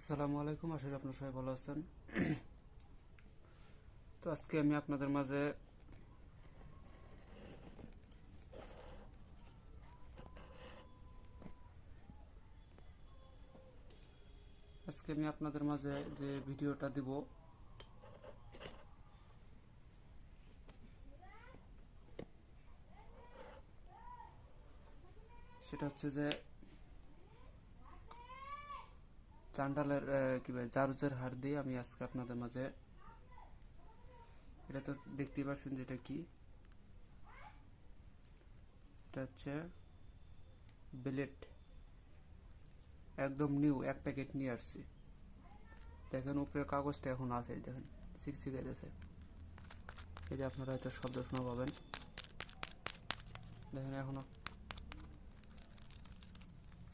আসসালামু আলাইকুম, আশা করি আপনারা সবাই ভালো আছেন। তো আজকে আমি আপনাদের মাঝে আজকে আমি আপনাদের মাঝে যে ভিডিওটা দিব, সেটা হচ্ছে যে চান্ডালের কি বলে, জারুজের হার দিয়ে আমি আজকে আপনাদের মাঝে এটা তো দেখতেই পাচ্ছেন যেটা কি। এটা হচ্ছে বিলেট একদম নিউ এক প্যাকেট নিয়ে আসছি। দেখেন উপরে কাগজটা এখন আছে, দেখেন চিকচিকে গেছে এই যে আপনারা হয়তো শব্দ শোনা পাবেন। দেখেন এখনও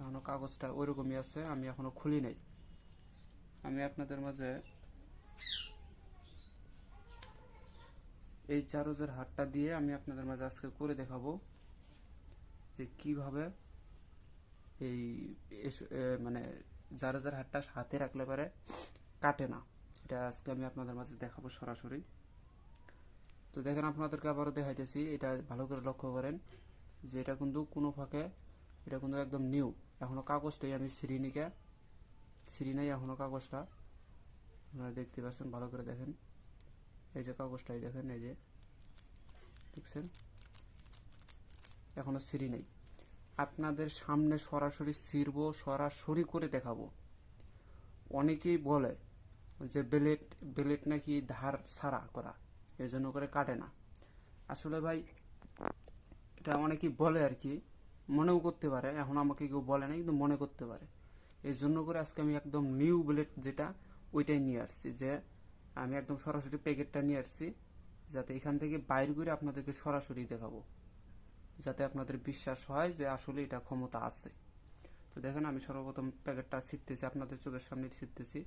এখনও কাগজটা ওইরকমই আছে, আমি এখনও খুলি নাই। আমি আপনাদের মাঝে এই চারোজের হাটটা দিয়ে আমি আপনাদের মাঝে আজকে করে দেখাবো যে কীভাবে এই মানে জারোজার হাটটা হাতে রাখলে পারে কাটে না। এটা আজকে আমি আপনাদের মাঝে দেখাবো সরাসরি। তো দেখেন, আপনাদেরকে আবারও দেখাইতেছি, এটা ভালো করে লক্ষ্য করেন যে এটা কিন্তু কোনো ফাঁকে, এটা কিন্তু একদম নিউ। এখনও কাগজটাই আমি সিরিনিকে সিরি নাই এখনও কাগজটা। আপনারা দেখতে পাচ্ছেন, ভালো করে দেখেন। এই যে কাগজটাই দেখেন, এই যে, দেখছেন? এখনও সিরি নেই। আপনাদের সামনে সরাসরি ছিড়বো, সরাসরি করে দেখাবো। অনেকেই বলে যে বেলেট বেলেট নাকি ধার ছাড়া করা এই জন্য করে কাটে না। আসলে ভাই, এটা অনেকেই বলে আর কি, মনেও করতে পারে। এখন আমাকে কেউ বলে না কিন্তু মনে করতে পারে। এই জন্য করে আজকে আমি একদম নিউ বুলেট যেটা, ওইটাই নিয়ে আসছি যে, আমি একদম সরাসরি প্যাকেটটা নিয়ে আসছি, যাতে এখান থেকে বাইর করে আপনাদেরকে সরাসরি দেখাবো, যাতে আপনাদের বিশ্বাস হয় যে আসলে এটা ক্ষমতা আছে। তো দেখেন, আমি সর্বপ্রথম প্যাকেটটা ছিটতেছি, আপনাদের চোখের সামনে ছিটতেছি।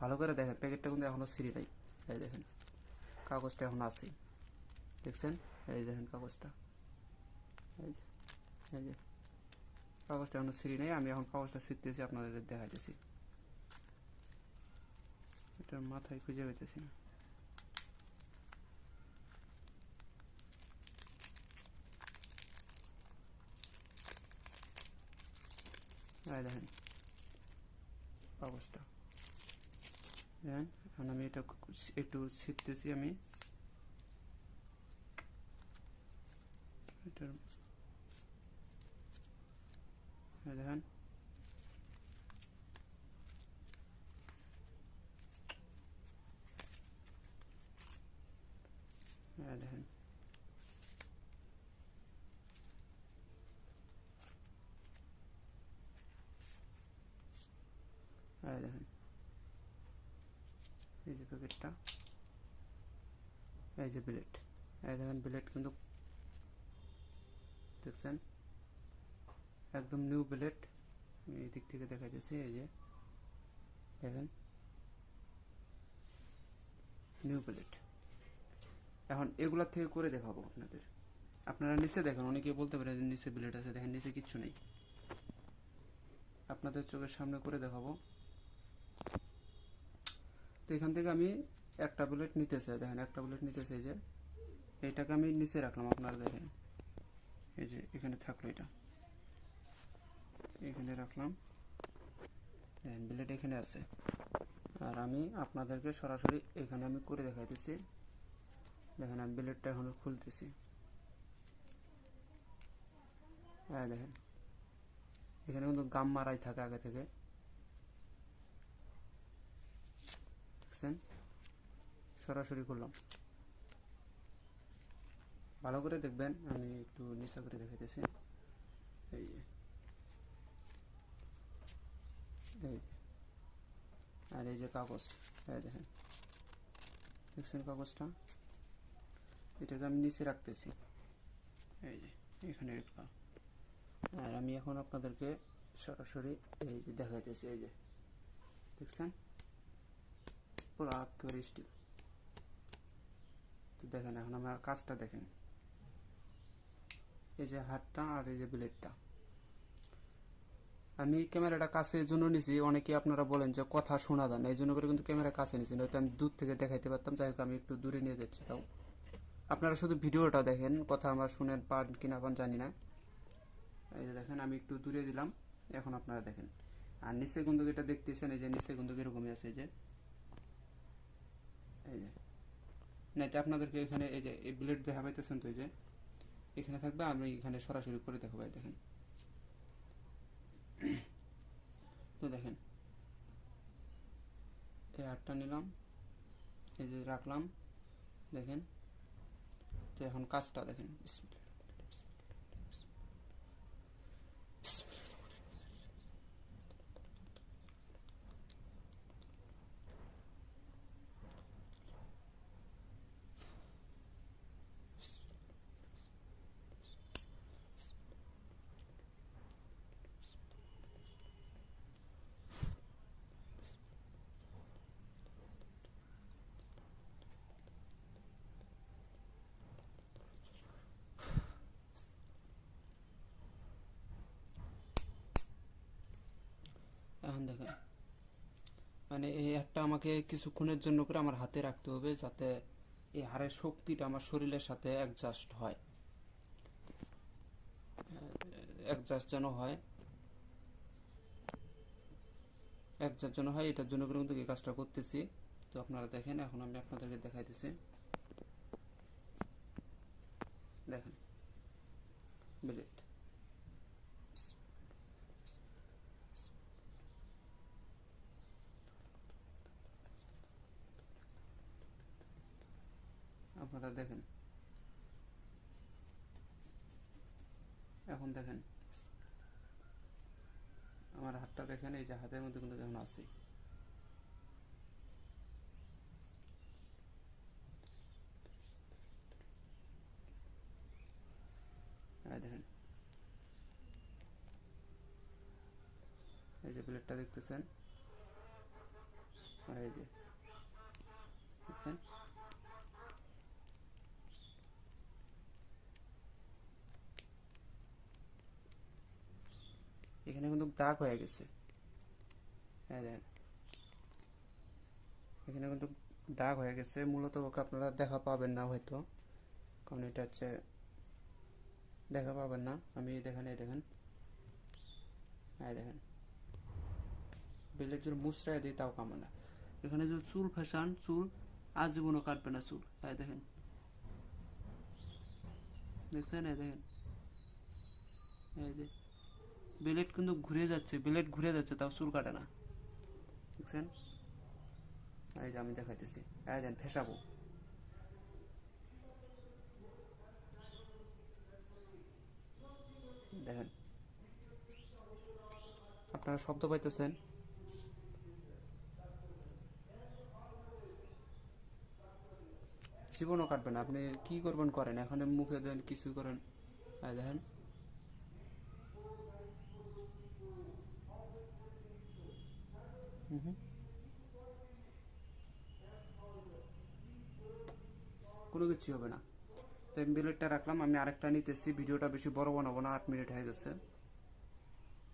ভালো করে দেখেন প্যাকেটটা কিন্তু এখনও সিঁড়ি নাই। এই দেখেন, কাগজটা এখন আছে। দেখছেন? এই দেখেন কাগজটা। এই যে এই যে। কাগজটা এখনও সিঁড়ি নেই, আমি এখন কাগজটা ছিটতেছি, আপনাদের দেখাইতেছি। এটার মাথায় খুঁজে পেতেছি না। দেখেন কাগজটা দেখেন, এখন আমি এটা একটু ছিটতেছি আমি। এটার এই দেখেন এই দেখেন এই দেখেন এই যে প্যাকেটটা এই যে বিলেট এই দেখেন বিলেট কিন্তু দেখছেন একদম নিউ বিলেট আমি এই দিক থেকে দেখাইতেছি এই যে, দেখেন। নিউ বিলেট এখন এগুলার থেকে করে দেখাবো আপনাদের। আপনারা নিচে দেখেন অনেকে বলতে পারে যে নিচে বিলেট আছে, দেখেন নিচে কিচ্ছু নেই। আপনাদের চোখের সামনে করে দেখাবো। তো এখান থেকে আমি একটা বুলেট নিতে চাই, দেখেন একটা বুলেট নিতে চাই যে এইটাকে আমি নিচে রাখলাম, আপনারা দেখেন। এই যে, এখানে থাকল এটা। এখানে রাখলাম। বুলেট এখানে আছে। আর আমি আপনাদেরকে সরাসরি এখানে আমি করে দেখাইতেছি। দেখেন, আমি বিলেটটা এখন খুলতেছি। হ্যাঁ দেখেন, এখানে কিন্তু গাম মারাই থাকে আগে থেকে। দেখছেন? সরাসরি করলাম ভালো করে দেখবেন, আমি একটু নিচা করে দেখাইতেছি। এই যে। এই যে। আর এই যে কাগজ, এই দেখেন। দেখছেন কাগজটা? এটাকে আমি নিচে রাখতেছি। এই যে, এখানে রাখলাম। আর আমি এখন আপনাদেরকে সরাসরি এই যে দেখাইতেছি, এই যে। দেখছেন? পুরো একেবারে স্টিল তো দেখেন, এখন আমার কাজটা দেখেন। এই যে হাতটা আর এই যে ব্লেডটা আমি ক্যামেরাটা কাছে এই জন্য নিছি, অনেকে আপনারা বলেন যে কথা শোনা যান। এই জন্য করে কিন্তু ক্যামেরা কাছে নিছি, নয়তো আমি দূর থেকে দেখাইতে পারতাম, যাই হোক আমি একটু দূরে নিয়ে যাচ্ছি তাও। আপনারা শুধু ভিডিওটা দেখেন, কথা আমার শুনেন পান কিনা পান জানি না। এই যে দেখেন, আমি একটু দূরে দিলাম, এখন আপনারা দেখেন। আর নিচে কিন্তু এটা দেখতেছেন, এই যে নিচে কিন্তু এরকমই আছে, এই যে। এই যে। না আপনাদেরকে এখানে, এই যে, এই ব্লেড দেখা পাইতেছেন তো, এই যে। এখানে থাকবে, আমি এখানে সরাসরি করে দেখাবো দেখেন। তো দেখেন এই আটটা নিলাম এই যে রাখলাম দেখেন তো এখন কাজটা দেখেন বিসমিল্লাহ। এখন দেখেন মানে এই একটা আমাকে কিছুক্ষণের জন্য করে আমার হাতে রাখতে হবে যাতে এই হাড়ের শক্তিটা আমার শরীরের সাথে অ্যাডজাস্ট হয়। অ্যাডজাস্ট যেন হয়। অ্যাডজাস্ট যেন হয়, এটার জন্য করে কিন্তু এই কাজটা করতেছি। তো আপনারা দেখেন, এখন আমি আপনাদেরকে দেখাইতেছি। দেখেন। বিলেট আপনারা দেখেন। এখন দেখেন, আমার হাতটা দেখেন, এই যে হাতের মধ্যে কিন্তু যখন আছে। দেখেন। এই যে প্লেটটা দেখতেছেন, এই যে দেখছেন এখানে কিন্তু দাগ হয়ে গেছে। হ্যাঁ দেখেন এখানে কিন্তু দাগ হয়ে গেছে। মূলত ওকে আপনারা দেখা পাবেন না হয়তো। কারণ এটা হচ্ছে, দেখা পাবেন না। আমি দেখেন, এই দেখেন। হ্যাঁ দেখেন। বেলের জন্য মুচড়াই দিই তাও কামে না। এখানে যে চুল ফেসান চুল আজীবনও কাটবে না চুল। হ্যাঁ দেখেন। দেখছেন? এই দেখেন। এই যে ব্লেড কিন্তু ঘুরে যাচ্ছে, ব্লেড ঘুরে যাচ্ছে, তাও চুল কাটে না। দেখছেন? এই যে আমি দেখাইতেছি। এই দেন, ফেসাবো। দেখেন। আপনারা শব্দ পাইতেছেন। জীবনও কাটবে না। আপনি কি করবেন করেন? এখন মুখে দেন কিছু করেন। দেখেন। কোনো কিছু হবে না। তো আমি ব্লেডটা রাখলাম, আমি আরেকটা নিতেছি, ভিডিওটা বেশি বড় বানাবো না, আট মিনিট হয়ে গেছে।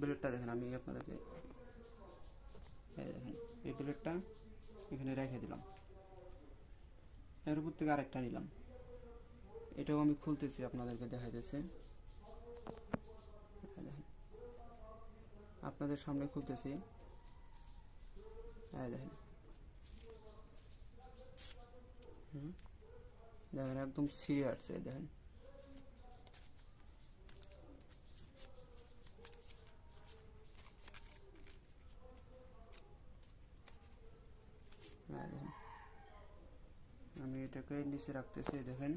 ব্লেডটা দেখেন, আমি আপনাদেরকে দেখেন, এই ব্লেডটা এখানে রেখে দিলাম। এর উপর থেকে আরেকটা নিলাম। এটাও আমি খুলতেছি, আপনাদেরকে দেখাইতেছি। আপনাদের সামনে খুলতেছি। দেখেন হুম দেখেন একদম সিরিয়াস এই দেখেন এই দেখেন। আমি এটাকে নিচে রাখতেছি এই দেখেন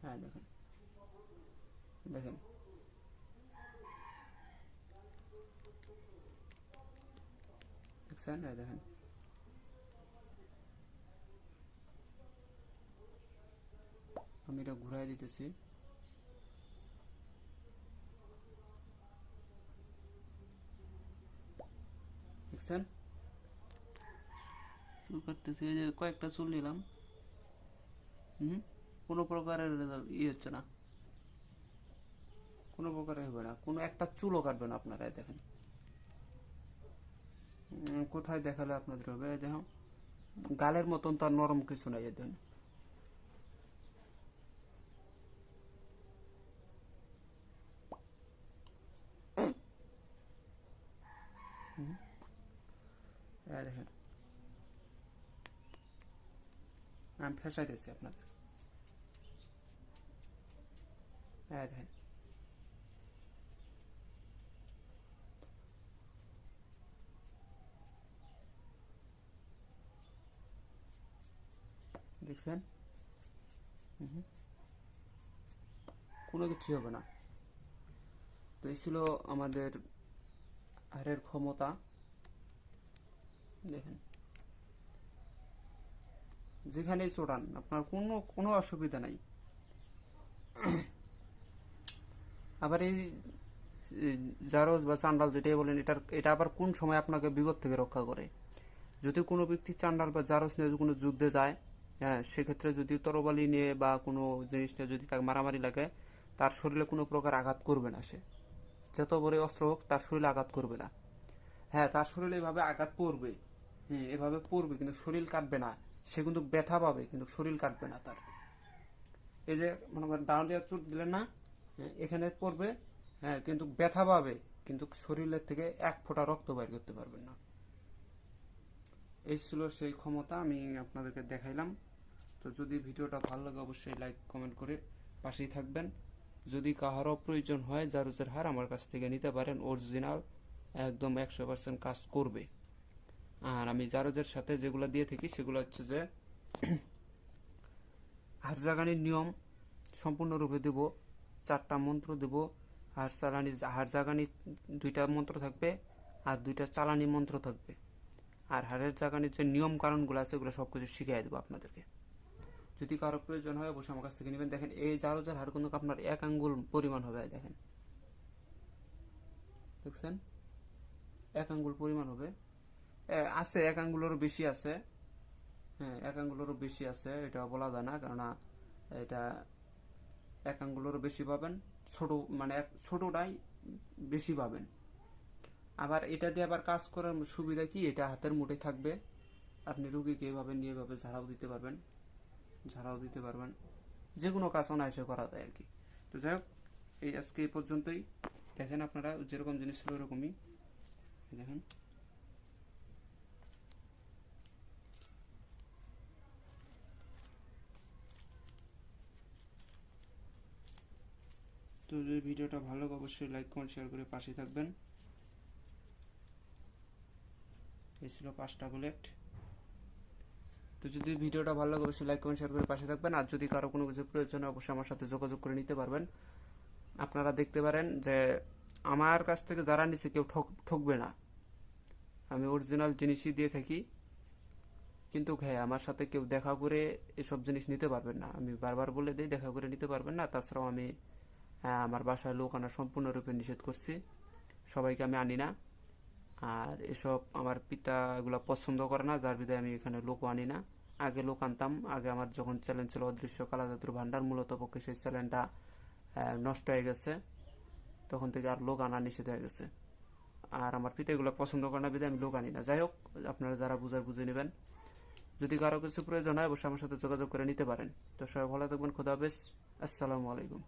হ্যাঁ দেখেন দেখেন এই দেখেন। আমি এটা ঘুরাই দিতেছি। দেখছেন? চুল কাটতেছি এই যে কয়েকটা চুল নিলাম। হুম? কোনো প্রকারের রেজাল্ট ই হচ্ছে না। কোনো প্রকারে হবে না। কোনো একটা চুলও কাটবে না আপনারা দেখেন। কোথায় দেখালে আপনাদের হবে? দেখো, গালের মতন তো আর নরম কিছু নাই এই দেখেন। আমি ফেসাইতেছি আপনাদের। এই দেখেন। দেখছেন? কোনো কিছু হবে না। তো এই ছিল আমাদের হাড়ের ক্ষমতা। দেখেন। যেখানেই চড়ান, আপনার কোনো কোনো অসুবিধা নাই। আবার এই জারজ বা চান্ডাল যেটাই বলেন, এটার, এটা আবার কোন সময় আপনাকে বিপদ থেকে রক্ষা করে? যদি কোনো ব্যক্তি চান্ডাল বা জারজ নিয়ে কোনো যুদ্ধে যায় হ্যাঁ সেক্ষেত্রে যদি তরবালি নিয়ে বা কোনো জিনিস নিয়ে যদি তাকে মারামারি লাগে তার শরীরে কোনো প্রকার আঘাত করবে না সে। যত বড় অস্ত্র হোক তার শরীরে আঘাত করবে না। হ্যাঁ তার শরীরে এভাবে আঘাত পড়বে। হ্যাঁ এভাবে পড়বে কিন্তু শরীর কাটবে না। সে কিন্তু ব্যথা পাবে কিন্তু শরীর কাটবে না তার। এই যে মনে করেন ডাউন দিয়ে চোট দিলেন না হ্যাঁ, এখানে পড়বে হ্যাঁ কিন্তু ব্যথা পাবে কিন্তু শরীরের থেকে এক ফোঁটা রক্ত বাইর করতে পারবেন না। এই ছিল সেই ক্ষমতা আমি আপনাদেরকে দেখাইলাম। তো যদি ভিডিওটা ভালো লাগে, অবশ্যই লাইক কমেন্ট করে পাশেই থাকবেন। যদি কাহারও প্রয়োজন হয়, জারুজের হার আমার কাছ থেকে নিতে পারেন। অরিজিনাল একদম একশো পার্সেন্ট কাজ করবে। আর আমি জারুজের সাথে যেগুলো দিয়ে থাকি, সেগুলো হচ্ছে যে হারজাগানির নিয়ম সম্পূর্ণরূপে দেব। চারটা মন্ত্র দেব। আর চালানি হারজাগানি দুইটা মন্ত্র থাকবে আর দুইটা চালানি মন্ত্র থাকবে। আর হারের জাগানির যে নিয়ম কারণগুলো আছে ওগুলো সব কিছু শিখিয়ে দেবো আপনাদেরকে। যদি কারও প্রয়োজন হয়, অবশ্যই আমার কাছ থেকে নেবেন। দেখেন, এই জারোজার হার কিন্তু আপনার এক আঙ্গুল পরিমাণ হবে দেখেন। দেখছেন? এক আঙ্গুল পরিমাণ হবে। আছে, এক আঙ্গুলেরও বেশি আছে। হ্যাঁ এক আঙ্গুলেরও বেশি আছে, এটা বলা যায় না, কেননা এটা এক আঙ্গুলেরও বেশি পাবেন, ছোট মানে ছোটটাই বেশি পাবেন। আবার এটা দিয়ে আবার কাজ করার সুবিধা কি? এটা হাতের মুঠে থাকবে। আপনি রুগীকে এভাবে নিয়ে এভাবে ঝাড়াও দিতে পারবেন। ঝাড়াও দিতে পারবেন। যে কোনো কাজ অনায়াসে করা যায় আর কি। তো যাই হোক, এই আজকে এই পর্যন্তই। দেখেন আপনারা, যেরকম জিনিস ছিল ওরকমই। দেখেন। তো যদি ভিডিওটা ভালো লাগে, অবশ্যই লাইক, কমেন্ট, শেয়ার করে পাশে থাকবেন। এই ছিল পাঁচটা বুলেট। তো যদি ভিডিওটা ভালো লাগে, অবশ্যই লাইক কমেন্ট শেয়ার করে পাশে থাকবেন। আর যদি কারও কোনো কিছু প্রয়োজন হয়, অবশ্যই আমার সাথে যোগাযোগ করে নিতে পারবেন। আপনারা দেখতে পারেন যে আমার কাছ থেকে যারা নিচ্ছে কেউ ঠক, ঠকবে না। আমি অরিজিনাল জিনিসই দিয়ে থাকি। কিন্তু হ্যাঁ আমার সাথে কেউ দেখা করে এসব জিনিস নিতে পারবেন না। আমি বারবার বলে দিই, দেখা করে নিতে পারবেন না। তাছাড়াও আমি আমার বাসায় লোক আনা সম্পূর্ণরূপে নিষেধ করছি। সবাইকে আমি আনি না। আর এসব আমার পিতা এগুলো পছন্দ করে না, যার বিধায় আমি এখানে লোক আনি না। আগে লোক আনতাম, আগে আমার যখন চ্যালেঞ্জ ছিল অদৃশ্য কালাজাতুর ভান্ডার, মূলত পক্ষে সেই চ্যালেঞ্জটা নষ্ট হয়ে গেছে। তখন থেকে আর লোক আনা নিষেধ হয়ে গেছে। আর আমার পিতা এগুলো পছন্দ করে না বিধায় আমি লোক আনি না। যাই হোক, আপনারা যারা বুঝার বুঝে নেবেন। যদি কারও কিছু প্রয়োজন হয়, অবশ্যই আমার সাথে যোগাযোগ করে নিতে পারেন। তো সবাই ভালো থাকবেন, খোদা হাফেজ। আসসালামু আলাইকুম।